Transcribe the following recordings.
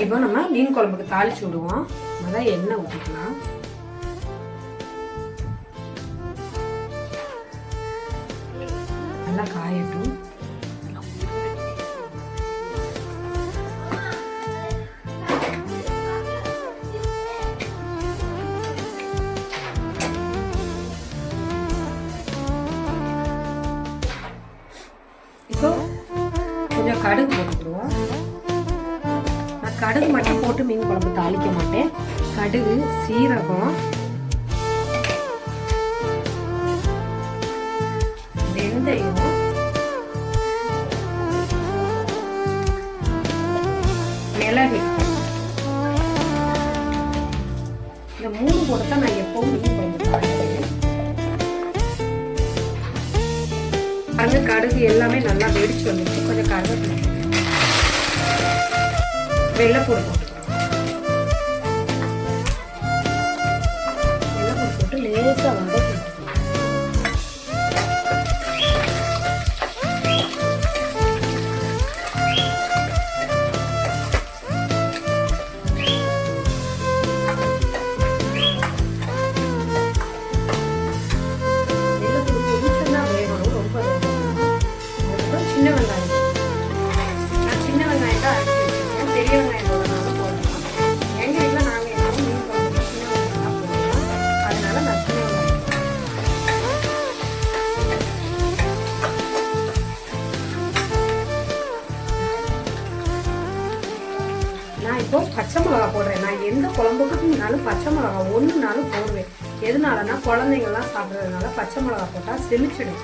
இப்போ நம்ம மீன் குழம்புக்கு தாளிச்சு விடுவோம். முதல்ல எண்ணெய் ஊற்றிக்கலாம். நல்லா காயட்டும். இப்போ கொஞ்சம் கடுகு போட்டுக்கிறோம் கடுகு மட்டும் போட்டு மீன் குழம்பு தாளிக்க மாட்டேன். கடுகு சீரகம். வெந்தயம். மிளகு. இந்த மூணு போட்டு தான் நான் எப்பவும் மீன் குழம்பு தாளிக்கிறேன் அந்த கடுகு எல்லாமே நல்லா வெடிச்சு வந்துச்சு கொஞ்சம் கருவேப்பிலை. வெள்ளைப்பூடு போட்டுக்கிறோம் வெள்ளைப்பூடு போட்டு லேசாக நான் இப்போ பச்சை மிளகா போடுறேன். நான் எந்த குழம்புக்குனாலும் பச்சை மிளகா ஒன்றுனாலும் போடுவேன். எதனாலனா குழந்தைங்கள்லாம் சாப்பிட்றதுனால பச்சை மிளகா போட்டால் செமிச்சிடும்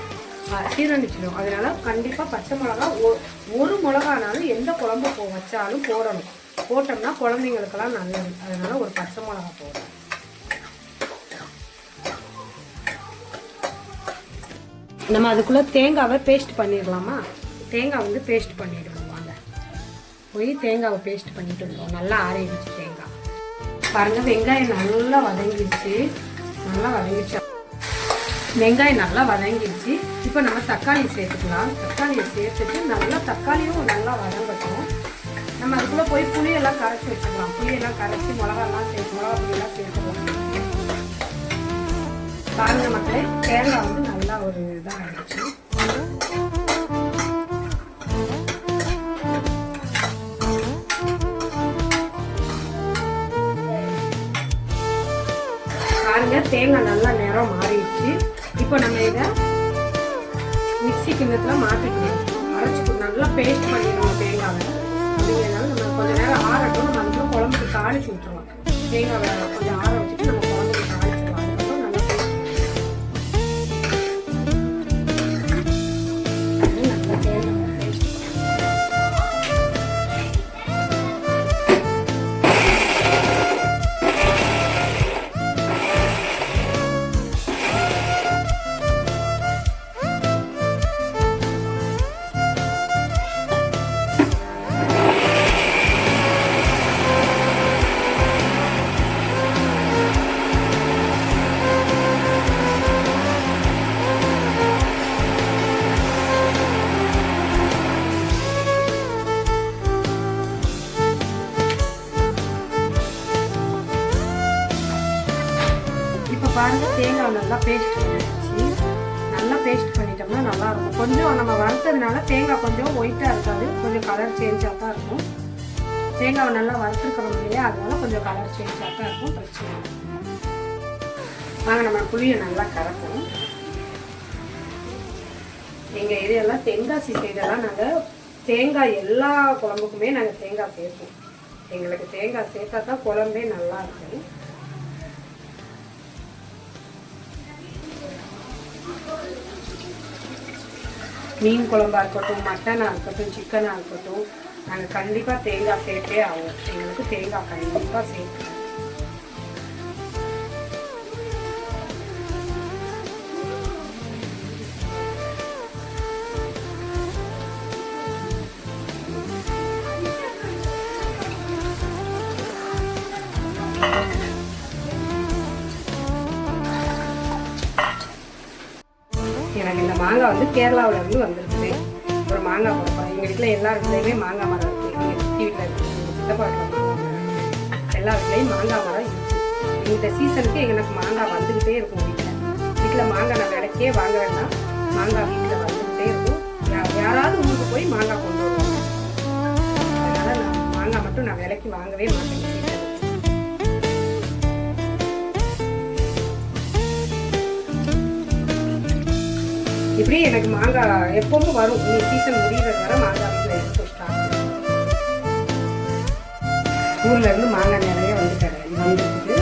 சீரணிச்சிடும் அதனால கண்டிப்பாக பச்சை மிளகா ஒ- ஒரு மிளகானாலும் எந்த குழம்பு போ வச்சாலும் போடணும். போட்டோம்னா குழந்தைங்களுக்கெல்லாம் நல்லது. அதனால ஒரு பச்சை மிளகா போடுறேன். நம்ம அதுக்குள்ளே தேங்காவை பேஸ்ட் பண்ணிடலாமா? தேங்காய் வந்து பேஸ்ட் பண்ணிடுவோம். போய் தேங்காவை பேஸ்ட் பண்ணிட்டு இருந்தோம். நல்லா ஆறிடுச்சு தேங்காய். பாருங்க வெங்காயம் நல்லா வதங்கிடுச்சு. நல்லா வதங்கிடுச்சு. வெங்காயம் நல்லா வதங்கிடுச்சு. இப்போ நம்ம தக்காளி சேர்த்துக்கலாம். தக்காளியை சேர்த்துட்டு நல்லா தக்காளியும் நல்லா வதங்கட்டும். நம்ம அதுக்குள்ளே போய் புளியெல்லாம் கரைச்சி வச்சுக்கலாம். புளியெல்லாம் கரைச்சி மிளகாலாம் சேர்த்து மிளகா புளியெல்லாம் சேர்த்துக்கலாம் பாருங்க மக்களே தேங்காய் வந்து நல்லா ஒரு இதாக ஆகிடுச்சு தேங்காய் நல்லா நிறம் மாறிடுச்சு. இப்போ நம்ம இதை மிக்ஸி கிண்ணத்தில் மாற்றிக்கணும் அரைச்சி நல்லா பேஸ்ட் பண்ணிடணும் தேங்காவை. அப்படிங்கிறதுனால நம்ம கொஞ்ச நேரம் ஆறட்டும். நம்ம அதுக்குள்ள குழம்புக்கு தாளிச்சு விட்டுருவோம் தேங்காவை கொஞ்சம் ஆற வச்சுட்டு நம்ம இப்போ தேங்காய் நல்லா பேஸ்ட் பண்ணிடுச்சு நல்லா பேஸ்ட் பண்ணிட்டோம்னா நல்லாயிருக்கும். கொஞ்சம் நம்ம வறுத்ததுனால தேங்காய் கொஞ்சம் ஒயிட்டாக இருக்காது. கொஞ்சம் கலர் சேஞ்சாக தான் இருக்கும். தேங்காவை நல்லா வறுத்துருக்கிறோம் இல்லையா? அதனால கொஞ்சம் கலர் சேஞ்சாக தான் இருக்கும். பிரச்சனை வாங்க நம்ம புளியை நல்லா கறக்கணும். எங்கள் ஏரியாலாம் தென்காசி சைடெல்லாம் நாங்கள் தேங்காய் எல்லா குழம்புக்குமே நாங்கள் தேங்காய் சேர்ப்போம். எங்களுக்கு தேங்காய் சேர்த்தா தான் குழம்பே நல்லா இருக்கும். மீன் குழம்பா இருக்கட்டும் மட்டனாக இருக்கட்டும் சிக்கனாக இருக்கட்டும் நாங்கள் கண்டிப்பாக தேங்காய் சேர்த்தே ஆகும் எங்களுக்கு தேங்காய் கண்டிப்பாக சேர்க்கணும். மாங்காய் வந்து கேரளாவிலேருந்து வந்திருக்குது ஒரு மாங்காய் கொடுப்போம் எங்கள் வீட்டில் எல்லா இடத்துலையுமே மாங்காய் மரம் இருக்குது எங்கள் சித்தி வீட்டில் இருக்குது எங்கள் சித்தப்பா வீட்டில் எல்லா வீட்லேயும் மாங்காய் மரம் இருக்குது இந்த சீசனுக்கு எங்களுக்கு மாங்காய் வந்துக்கிட்டே இருக்கும் வீட்டில் வீட்டில் மாங்காய் நான் விலைக்கே வாங்க வேண்டாம் மாங்காய் வீட்டில் வந்துக்கிட்டே இருக்கும். யாராவது ஊருக்கு போய் மாங்காய் கொண்டு வருவோம் அதனால் நான் மாங்காய் மட்டும் நான் விலைக்கு வாங்கவே மாட்டேன் இப்படி எனக்கு மாங்காய் எப்பவும் வரும். இந்த சீசன் முடிகிறது வர மாங்காய் வீட்டில் எடுத்து ஸ்டாக் ஊரில் இருந்து மாங்காய் நிறைய வந்து கடை வந்துருக்கு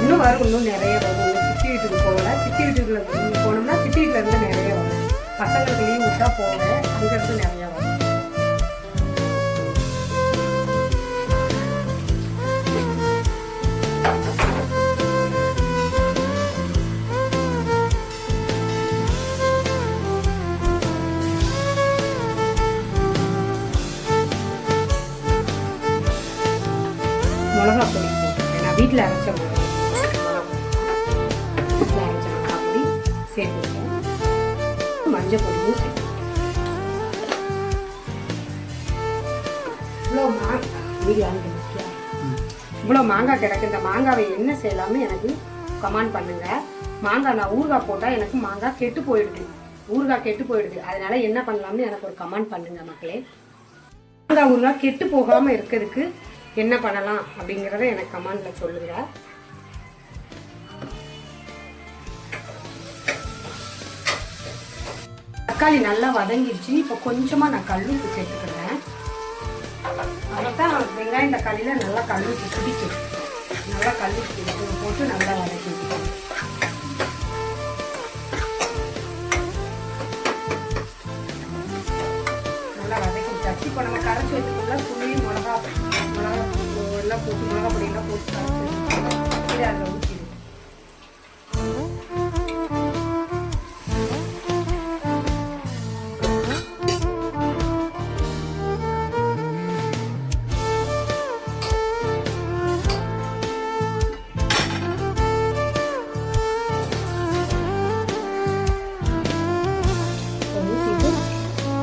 இன்னும் வரும் இன்னும் நிறைய வரும். சித்தி வீட்டுக்கு போகல. சித்தி வீட்டுக்குள்ள போனோம்னா சித்தி வீட்டில் இருந்து நிறைய வரும். பசங்களுக்கு லீவ் விட்டா போவேன் அங்கேருந்து நிறைய வரும். மிளகா பொடி போட்டுருக்கேன் நான் வீட்டில் அரைச்ச மிளகா வீட்டில் அரைச்ச மிளகா பொடி சேர்த்துருக்கேன் மஞ்சள் பொடியும் சேர்த்துருக்கேன் இவ்வளோ மாங்காய் இவ்வளோ மாங்காய் கிடக்கு இந்த மாங்காவை என்ன செய்யலாம்னு எனக்கு கமெண்ட் பண்ணுங்க. மாங்காய் நான் ஊறுகாய் போட்டால் எனக்கு மாங்காய் கெட்டு போயிடுது. ஊறுகாய் கெட்டு போயிடுது. அதனால என்ன பண்ணலாம்னு எனக்கு ஒரு கமெண்ட் பண்ணுங்க மக்களே. மாங்காய் ஊறுகாய் கெட்டு போகாமல் இருக்கிறதுக்கு என்ன பண்ணலாம் அப்படிங்கிறத எனக்கு கமாண்டில் சொல்லுங்க. தக்காளி நல்லா வதங்கிடுச்சு இப்போ கொஞ்சமாக நான் கல்லுப்பு சேர்த்துக்கிறேன். தான் வெங்காயம் தக்காளியில் நல்லா கல்லுப்பு பிடிக்கும். நல்லா கல்லுப்பு போட்டு நல்லா வதக்கிக்கலாம் வதக்கி விட்டாச்சு இப்போ நம்ம கரைச்சி வச்சுக்கோங்க புளி மிளகா மிளகா எல்லாம் போட்டு மிளகா பொடியெல்லாம் போட்டு கரைச்சி வச்சுக்கோங்க இதை அதில் ஊற்றிடுவோம்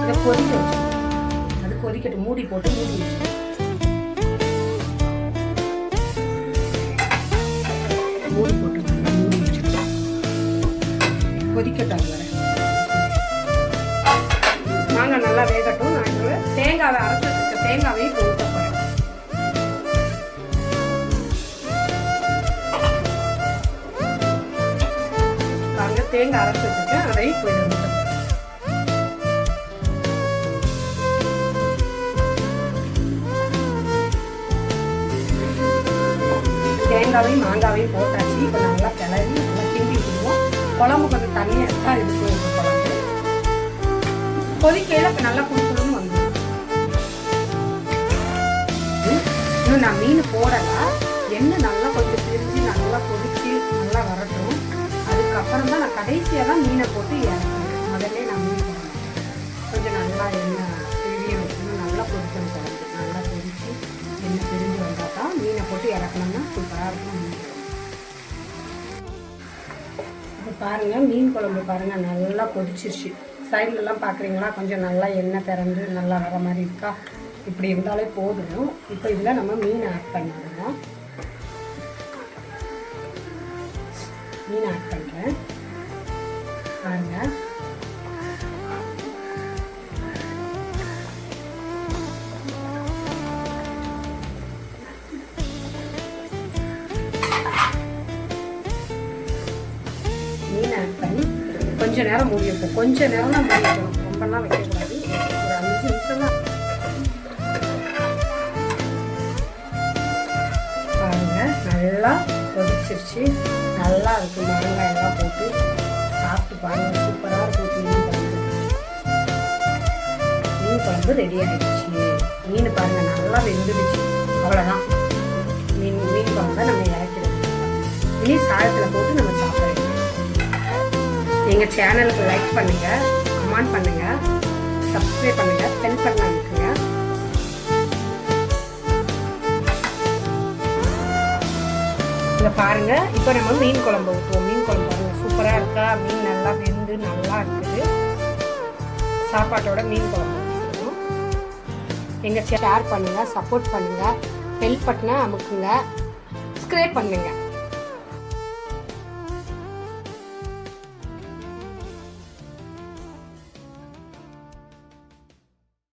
இதை அது மூடி போட்டு மூடி வச்சுக்கணும் மூடி போட்டு நல்லா மூடி வச்சுக்கலாம் கொதிக்கட்டும் மாங்காய் நல்லா வேகட்டும். நான் தேங்காவை அரைச்சி வச்சிருக்க தேங்காவையும் போட்டு போகிறேன் பாருங்க தேங்காய் அரைச்சி வச்சிருக்கேன். அதையும் போயிட்டு தேங்காவையும் மாங்காவையும் போட்டாச்சு. இப்போ நல்லா கிளறி நல்லா கிண்டி விட்டுருவோம் குழம்பு கொஞ்சம் தண்ணியாக தான் இருக்கு குழம்பு. கொதிக்கையில் இப்போ நல்லா குடிக்கணும்னு வந்துடும் இன்னும் நான் மீன் போடலை. எண்ணெய் நல்லா கொஞ்சம் பிரிஞ்சு நல்லா கொதிச்சு நல்லா வரட்டும். அதுக்கப்புறம் தான் நான் கடைசியாக தான் மீனை போட்டு இறக்குறேன் முதல்ல நான் மீன் போடுறேன் கொஞ்சம் நல்லா எண்ணெய் தான் மீனை போட்டு இறக்கணும்னா சூப்பராக இருக்கும். இப்போ பாருங்கள் மீன் குழம்பு பாருங்கள் நல்லா கொதிச்சிருச்சு. சைட்லலாம் பார்க்குறீங்களா? கொஞ்சம் நல்லா எண்ணெய் திறந்து நல்லா வர மாதிரி இருக்கா? இப்படி இருந்தாலே போதும். இப்போ இதில் நம்ம மீன் ஆட் பண்ணிடுவோம் மீன் ஆட் பண்ணுறேன் பாருங்கள் மீன் ஆட் பண்ணி கொஞ்சம் நேரம் மூடி வைப்போம். கொஞ்ச நேரம் தான் மூடி வைக்கணும். ரொம்பலாம் வைக்கக்கூடாது. ஒரு அஞ்சு நிமிஷம் தான் பாருங்க நல்லா கொதிச்சிருச்சு. நல்லா இருக்கு. மாங்காய் எல்லாம் போட்டு சாப்பிட்டு பாருங்க. சூப்பராக இருக்கும் மீன் குழம்பு. மீன் குழம்பு ரெடி ஆகிடுச்சு மீன் பாருங்க நல்லா வெந்துடுச்சு. அவ்வளோதான் மீன் மீன் குழம்பு நம்ம இறக்கிடுவோம் இனி சாதத்தில் போட்டு நம்ம சாப்பிட எங்கள் சேனலுக்கு லைக் பண்ணுங்கள் கமெண்ட் பண்ணுங்கள் சப்ஸ்கிரைப் பண்ணுங்கள் பெல் பண்ண அமைக்குங்க. இங்க பாருங்கள் இப்போ நம்ம மீன் குழம்பு ஊற்றுவோம் மீன் குழம்பு பாருங்கள் சூப்பராக இருக்கா? மீன் நல்லா வெந்து நல்லா இருக்குது. சாப்பாட்டோட மீன் குழம்பு ஊற்றிக்கணும் எங்கள் ஷேர் பண்ணுங்கள் சப்போர்ட் பண்ணுங்கள் பெல் பட்டனை அமுக்குங்க. ஸ்க்ரேப் பண்ணுங்கள்